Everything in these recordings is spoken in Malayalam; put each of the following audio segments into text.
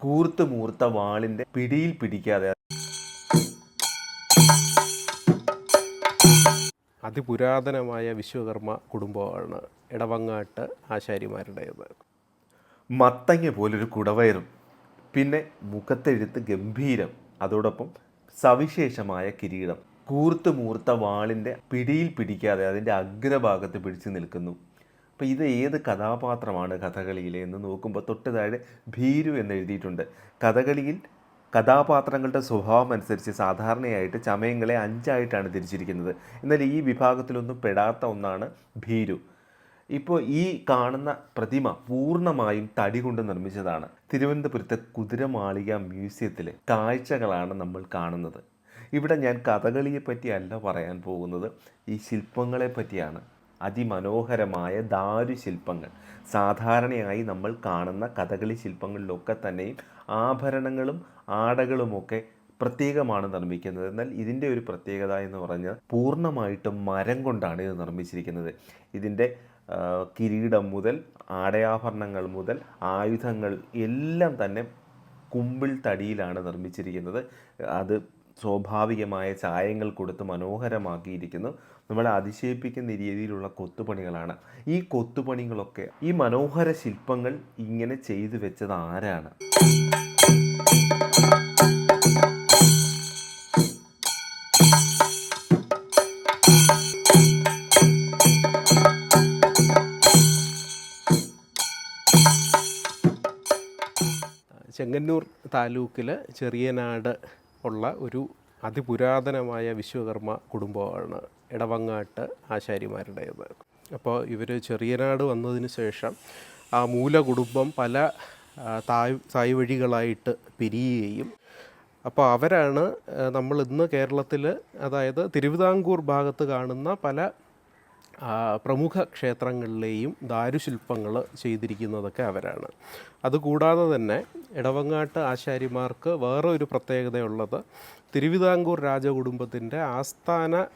കൂർത്ത് മൂർത്ത വാളിന്റെ പിടിയിൽ പിടിക്കാതെ. അതിപുരാതനമായ വിശ്വകർമ്മ കുടുംബമാണ് ഇടവങ്ങാട്ട് ആശാരിമാരുടേത്. മത്തങ്ങ പോലൊരു കുടവയറും പിന്നെ മുഖത്തെഴുത്ത് ഗംഭീരം അതോടൊപ്പം സവിശേഷമായ കിരീടം. കൂർത്ത് മൂർത്ത വാളിന്റെ പിടിയിൽ പിടിക്കാതെ അതിന്റെ അഗ്രഭാഗത്ത് പിടിച്ചു നിൽക്കുന്നു. അപ്പോൾ ഇത് ഏത് കഥാപാത്രമാണ് കഥകളിയിൽ എന്ന് നോക്കുമ്പോൾ തൊട്ട് താഴെ ഭീരു എന്ന് എഴുതിയിട്ടുണ്ട്. കഥകളിയിൽ കഥാപാത്രങ്ങളുടെ സ്വഭാവം അനുസരിച്ച് സാധാരണയായിട്ട് ചമയങ്ങളെ അഞ്ചായിട്ടാണ് തിരിച്ചിരിക്കുന്നത്. എന്നാൽ ഈ വിഭാഗത്തിലൊന്നും പെടാത്ത ഒന്നാണ് ഭീരു. ഇപ്പോൾ ഈ കാണുന്ന പ്രതിമ പൂർണമായും തടി കൊണ്ട് നിർമ്മിച്ചതാണ്. തിരുവനന്തപുരത്തെ കുതിരമാളിക മ്യൂസിയത്തിലെ കാഴ്ചകളാണ് നമ്മൾ കാണുന്നത്. ഇവിടെ ഞാൻ കഥകളിയെ പറ്റിയല്ല പറയാൻ പോകുന്നത് ഈ ശില്പങ്ങളെ പറ്റിയാണ് അതിമനോഹരമായ ദാരു ദാരുശില്പങ്ങൾ. സാധാരണയായി നമ്മൾ കാണുന്ന കഥകളി ശില്പങ്ങളിലൊക്കെ തന്നെയും ആഭരണങ്ങളും ആടകളുമൊക്കെ പ്രത്യേകമാണ് നിർമ്മിക്കുന്നത്. എന്നാൽ ഇതിന്റെ ഒരു പ്രത്യേകത എന്ന് പറഞ്ഞാൽ പൂർണമായിട്ടും മരം കൊണ്ടാണ് ഇത് നിർമ്മിച്ചിരിക്കുന്നത്. ഇതിന്റെ കിരീടം മുതൽ ആടയാഭരണങ്ങൾ മുതൽ ആയുധങ്ങൾ എല്ലാം തന്നെ കുമ്പിൾ തടിയിലാണ് നിർമ്മിച്ചിരിക്കുന്നത്. അത് സ്വാഭാവികമായ ചായങ്ങൾ കൊടുത്ത് മനോഹരമാക്കിയിരിക്കുന്നു. നമ്മളെ അതിശയിപ്പിക്കുന്ന രീതിയിലുള്ള കൊത്തുപണികളാണ്. ഈ കൊത്തുപണികളൊക്കെ ഈ മനോഹര ശില്പങ്ങൾ ഇങ്ങനെ ചെയ്തു വെച്ചത് ആരാണ്? ചെങ്ങന്നൂർ താലൂക്കിൽ ചെറിയനാട് ഉള്ള ഒരു അതിപുരാതനമായ വിശ്വകർമ്മ കുടുംബമാണ് ഇടവങ്ങാട്ട് ആശാരിമാരുടേത്. അപ്പോൾ ഇവർ ചെറിയനാട് വന്നതിന് ശേഷം ആ മൂല കുടുംബം പല തായ് തായ് വഴികളായിട്ട് പിരിയുകയും അപ്പോൾ അവരാണ് നമ്മൾ ഇന്ന് കേരളത്തിൽ അതായത് തിരുവിതാംകൂർ ഭാഗത്ത് കാണുന്ന പല പ്രമുഖ ക്ഷേത്രങ്ങളിലെയും ദാരുശില്പങ്ങൾ ചെയ്തിരിക്കുന്നതൊക്കെ അവരാണ്. അതുകൂടാതെ തന്നെ ഇടവങ്ങാട്ട് ആശാരിമാർക്ക് വേറെ ഒരു പ്രത്യേകതയുള്ളത് തിരുവിതാംകൂർ രാജകുടുംബത്തിന്റെ ആസ്ഥാന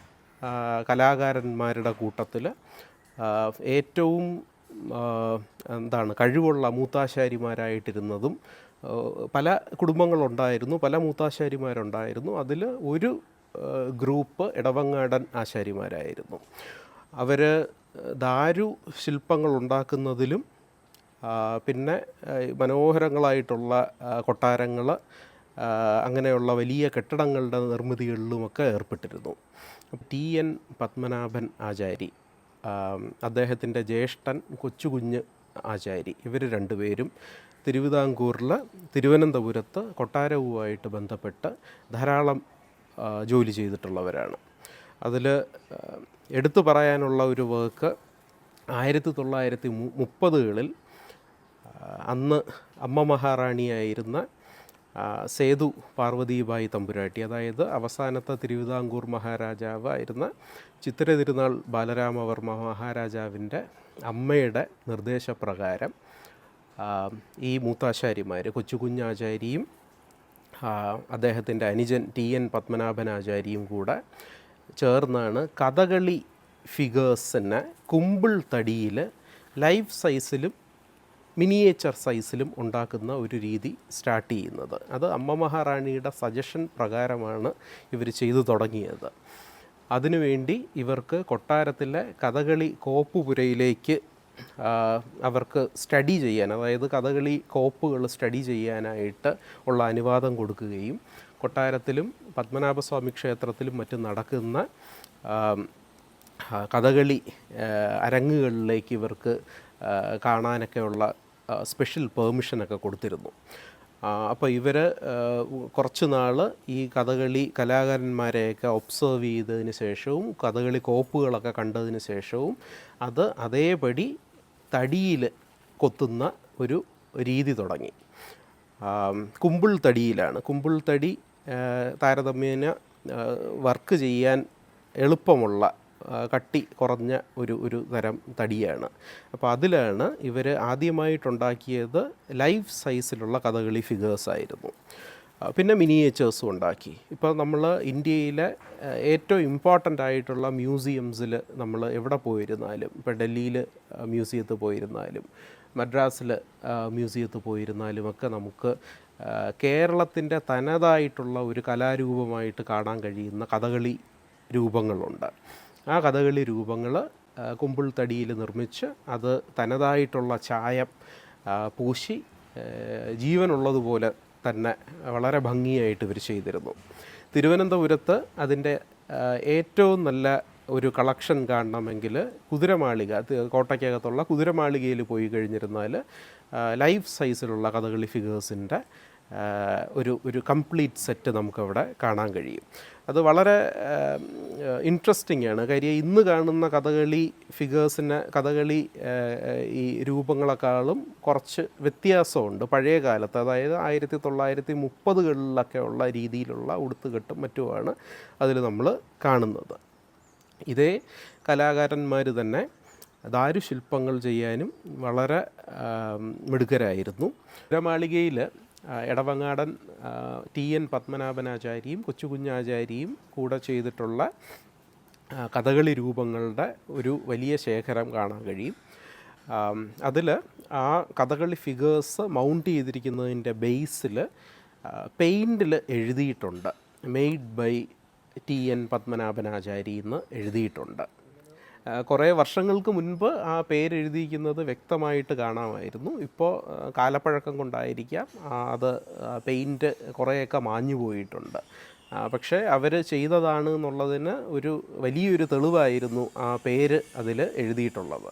കലാകാരന്മാരുടെ കൂട്ടത്തിൽ ഏറ്റവും എന്താണ് കഴിവുള്ള മൂത്താശാരിമാരായിട്ടിരുന്നതും പല കുടുംബങ്ങളുണ്ടായിരുന്നു പല മൂത്താശാരിമാരുണ്ടായിരുന്നു. അതിൽ ഒരു ഗ്രൂപ്പ് ഇടവങ്ങാടൻ ആശാരിമാരായിരുന്നു. അവർ ദാരു ശില്പങ്ങൾ ഉണ്ടാക്കുന്നതിലും പിന്നെ മനോഹരങ്ങളായിട്ടുള്ള കൊട്ടാരങ്ങൾ അങ്ങനെയുള്ള വലിയ കെട്ടിടങ്ങളുടെ നിർമ്മിതികളിലുമൊക്കെ ഏർപ്പെട്ടിരുന്നു. ടി എൻ പത്മനാഭൻ ആചാരി അദ്ദേഹത്തിന്റെ ജ്യേഷ്ഠൻ കൊച്ചുകുഞ്ഞ് ആചാരി ഇവർ രണ്ടുപേരും തിരുവിതാംകൂറിൽ തിരുവനന്തപുരത്ത് കൊട്ടാരവുമായിട്ട് ബന്ധപ്പെട്ട് ധാരാളം ജോലി ചെയ്തിട്ടുള്ളവരാണ്. അതിൽ എടുത്തു പറയാനുള്ള ഒരു വർക്ക് ആയിരത്തി തൊള്ളായിരത്തി മുപ്പതുകളിൽ അന്ന് അമ്മ മഹാറാണിയായിരുന്ന സേതു പാർവതിബായി തമ്പുരാട്ടി അതായത് അവസാനത്തെ തിരുവിതാംകൂർ മഹാരാജാവ് ആയിരുന്ന തിരുനാൾ ബാലരാമവർമ്മ മഹാരാജാവിന്റെ അമ്മയുടെ നിർദ്ദേശപ്രകാരം ഈ മൂത്താശാരിമാർ കൊച്ചുകുഞ്ഞാചാരിയും അദ്ദേഹത്തിന്റെ അനുജൻ ടി എൻ പത്മനാഭനാചാരിയും കൂടെ ചേർന്നാണ് കഥകളി ഫിഗേഴ്സിനെ കുമ്പിൾ തടിയിൽ ലൈഫ് സൈസിലും മിനിയേച്ചർ സൈസിലും ഉണ്ടാക്കുന്ന ഒരു രീതി സ്റ്റാർട്ട് ചെയ്യുന്നത്. അത് അമ്മ മഹാറാണിയുടെ സജഷൻ പ്രകാരമാണ് ഇവർ ചെയ്തു തുടങ്ങിയത്. അതിനുവേണ്ടി ഇവർക്ക് കൊട്ടാരത്തിലെ കഥകളി കോപ്പുപുരയിലേക്ക് അവർക്ക് സ്റ്റഡി ചെയ്യാൻ അതായത് കഥകളി കോപ്പുകൾ സ്റ്റഡി ചെയ്യാനായിട്ട് ഉള്ള അനുവാദം കൊടുക്കുകയും കൊട്ടാരത്തിലും പത്മനാഭസ്വാമി ക്ഷേത്രത്തിലും മറ്റും നടക്കുന്ന കഥകളി അരങ്ങുകളിലേക്ക് ഇവർക്ക് കാണാനൊക്കെയുള്ള സ്പെഷ്യൽ പെർമിഷനൊക്കെ കൊടുത്തിരുന്നു. അപ്പോൾ ഇവർ കുറച്ച് നാൾ ഈ കഥകളി കലാകാരന്മാരെയൊക്കെ ഒബ്സർവ് ചെയ്തതിന് ശേഷവും കഥകളി കോപ്പുകളൊക്കെ കണ്ടതിന് ശേഷവും അത് അതേപടി തടിയിൽ കൊത്തുന്ന ഒരു രീതി തുടങ്ങി. കുമ്പിൾ തടിയിലാണ് കുമ്പിൾ തടി താരതമ്യേന വർക്ക് ചെയ്യാൻ എളുപ്പമുള്ള കട്ടി കുറഞ്ഞ ഒരു ഒരു തരം തടിയാണ്. അപ്പോൾ അതിലാണ് ഇവർ ആദ്യമായിട്ടുണ്ടാക്കിയത് ലൈഫ് സൈസിലുള്ള കഥകളി ഫിഗേഴ്സ് ആയിരുന്നു. പിന്നെ മിനിയേച്ചേഴ്സും ഉണ്ടാക്കി. ഇപ്പോൾ നമ്മൾ ഇന്ത്യയിലെ ഏറ്റവും ഇമ്പോർട്ടന്റ് ആയിട്ടുള്ള മ്യൂസിയംസിൽ നമ്മൾ എവിടെ പോയിരുന്നാലും ഇപ്പോൾ ഡൽഹിയിൽ മ്യൂസിയത്തിൽ പോയിരുന്നാലും മദ്രാസിൽ മ്യൂസിയത്തിൽ പോയിരുന്നാലും ഒക്കെ നമുക്ക് കേരളത്തിന്റെ തനതായിട്ടുള്ള ഒരു കലാരൂപമായിട്ട് കാണാൻ കഴിയുന്ന കഥകളി രൂപങ്ങളുണ്ട്. ആ കഥകളി രൂപങ്ങൾ കുമ്പിൾ തടിയിൽ നിർമ്മിച്ച് അത് തനതായിട്ടുള്ള ചായം പൂശി ജീവനുള്ളതുപോലെ തന്നെ വളരെ ഭംഗിയായിട്ട് ഇവർ ചെയ്തിരുന്നു. തിരുവനന്തപുരത്ത് അതിന്റെ ഏറ്റവും നല്ല ഒരു കളക്ഷൻ കാണണമെങ്കിൽ കുതിരമാളിക കോട്ടയ്ക്കകത്തുള്ള കുതിരമാളികയിൽ പോയി കഴിഞ്ഞിരുന്നാൽ ലൈഫ് സൈസിലുള്ള കഥകളി ഫിഗേഴ്സിന്റെ ഒരു ഒരു കംപ്ലീറ്റ് സെറ്റ് നമുക്കവിടെ കാണാൻ കഴിയും. അത് വളരെ ഇൻട്രസ്റ്റിംഗ് ആണ്. കാര്യം ഇന്ന് കാണുന്ന കഥകളി ഫിഗേഴ്സിന് കഥകളി ഈ രൂപങ്ങളെക്കാളും കുറച്ച് വ്യത്യാസമുണ്ട്. പഴയ കാലത്ത് അതായത് ആയിരത്തി തൊള്ളായിരത്തി മുപ്പതുകളിലൊക്കെ ഉള്ള രീതിയിലുള്ള ഉടുത്തുകെട്ടും മറ്റുമാണ് അതിൽ നമ്മൾ കാണുന്നത്. ഇതേ കലാകാരന്മാർ തന്നെ ദാരുശില്പങ്ങൾ ചെയ്യാനും വളരെ മിടുക്കരായിരുന്നു. പുരമാളികയിൽ എടവങ്ങാടൻ ടി എൻ പത്മനാഭനാചാര്യയും കൊച്ചുകുഞ്ഞാചാര്യയും കൂടെ ചെയ്തിട്ടുള്ള കഥകളി രൂപങ്ങളുടെ ഒരു വലിയ ശേഖരം കാണാൻ കഴിയും. അതിൽ ആ കഥകളി ഫിഗേഴ്സ് മൗണ്ട് ചെയ്തിരിക്കുന്നതിന്റെ ബേസിൽ പെയിന്റിൽ എഴുതിയിട്ടുണ്ട്. Made by T N Padmanabhachari എന്ന് എഴുതിയിട്ടുണ്ട്. കുറേ വർഷങ്ങൾക്ക് മുൻപ് ആ പേരെഴുതിയിരിക്കുന്നത് വ്യക്തമായിട്ട് കാണാമായിരുന്നു. ഇപ്പോൾ കാലപ്പഴക്കം കൊണ്ടായിരിക്കാം അത് പെയിന്റ് കുറേയൊക്കെ മാഞ്ഞു പോയിട്ടുണ്ട്. പക്ഷേ അവർ ചെയ്തതാണ് എന്നുള്ളതിന് ഒരു വലിയൊരു തെളിവായിരുന്നു ആ പേര് അതിൽ എഴുതിയിട്ടുള്ളത്.